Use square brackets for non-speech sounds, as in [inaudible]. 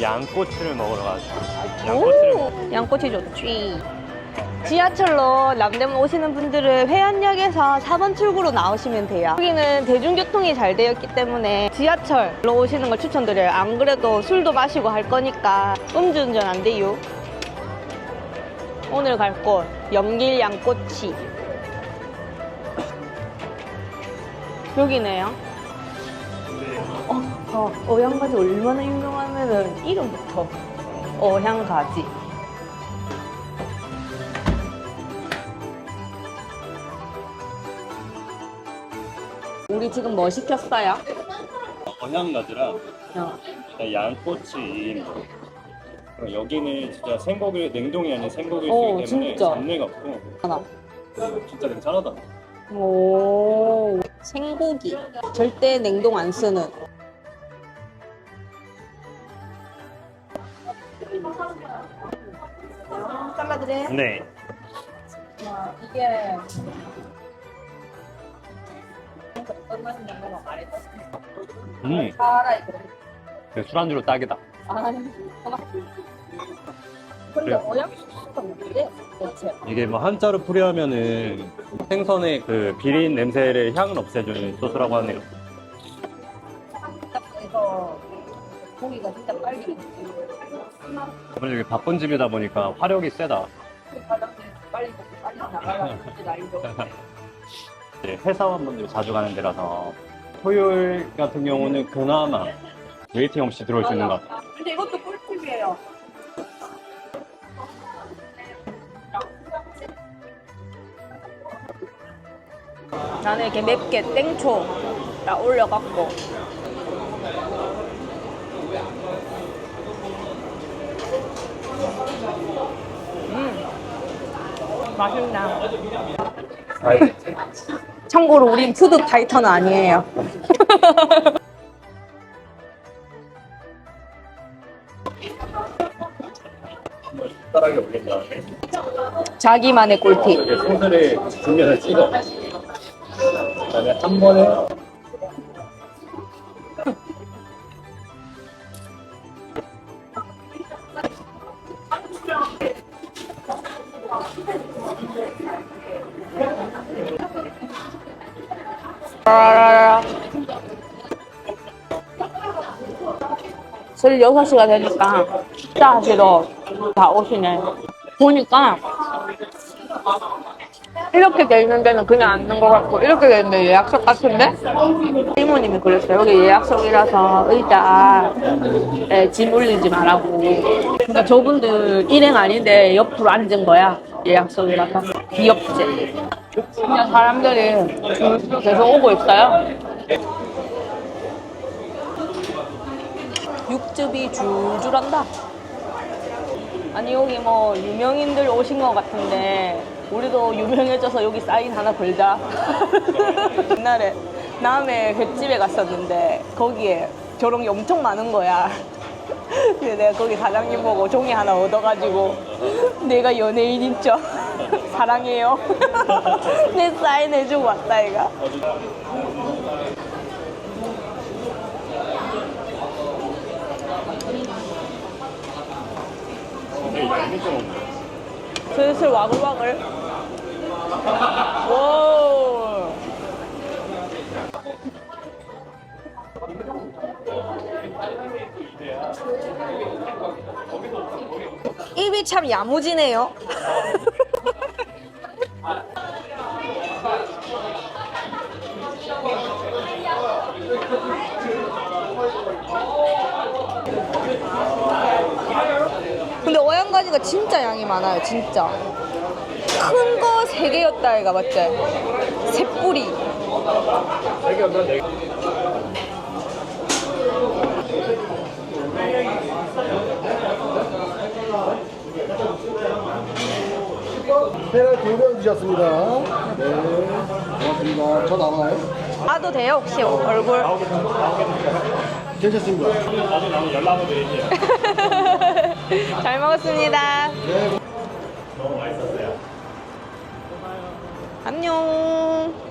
양꼬치를 먹으러 가죠. 양꼬치를 오, 양꼬치 좋지. 지하철로 남대문 오시는 분들은 회안역에서 4번 출구로 나오시면 돼요. 여기는 대중교통이 잘 되어 있기 때문에 지하철로 오시는 걸 추천드려요. 안 그래도 술도 마시고 할 거니까 음주운전 안 돼요. 오늘 갈 곳 연길 양꼬치. 여기네요. 어, 어, 어향가지 얼마나 유명 하면은 이름부터 어향가지. 우리 지금 뭐 시켰어요? 언양가지랑 어. 양꼬치 2인분. 그리고 여기는 진짜 생고기 냉동이 아닌 오, 쓰기 때문에 진짜. 잡내가 없고 하나. 진짜 괜찮하다. 오. 생고기. 절대 냉동 안 쓰는. 잘라드래. 네. 이게 어떤 맛인지 한번 말해줘. 음, 살아 있고. 그 술안주로 딱이다. 아, 근데 그래. 뭔데? 대체. 이게 뭐 한자로 풀이하면은 생선의 그 비린 냄새를 향을 없애주는 소스라고 하네요. 고기가 진짜 빨리 오늘 여기 바쁜 집이다 보니까 화력이 세다. 과장들 빨리 먹고 빨리 나가라 그렇게 난리도 이제 회사원분들이 자주 가는 데라서 토요일 같은 경우는 그나마 웨이팅 없이 들어올 수 있는 것 같아요. 근데 이것도 꿀팁이에요 나는 이렇게 맵게 땡초 딱 올려갖고 맛있나? 참고로 우린 푸드 파이터는 아니에요. 따라게 올린 다음에 자기만의 꿀팁 이렇게 소스를 뒷면을 찍어. 그다음에 한 번에 술 6시가 되니까 식사 하시러 다 오시네. 보니까 이렇게 돼 있는 데는 그냥 앉는 것 같고 이렇게 돼 있는데 예약석 같은데? 이모님이 그랬어요. 여기 예약석이라서 의자에 짐 올리지 말라고. 그러니까 저분들 일행 아닌데 옆으로 앉은 거야. 예약석이라서. 귀엽지? 그냥 사람들이 줄 계속 오고 있어요. 육즙이 줄줄 한다. 아니 여기 뭐 유명인들 오신 것 같은데 우리도 유명해져서 여기 사인 하나 걸자. [laughs] 옛날에 남해 횟집에 갔었는데 거기에 저런 게 엄청 많은 거야. [laughs] 근데 내가 거기 사장님 보고 종이 하나 얻어가지고 내가 연예인인 척 [laughs] 사랑해요. 내 사인 해주고 왔다 없네. 슬슬 와글와글. 오. 입이 참 야무지네요. [laughs] 근데 어양가지가 진짜 양이 많아요, 진짜. 큰거세 개였다, 이가 맞지? 세 뿌리. 회를 두명 주셨습니다. 네, 고맙습니다. 저 나와요? 봐도 돼요, 혹시 얼굴? 괜찮습니다. [laughs] 잘 먹었습니다. 너무 맛있었어요. 안녕.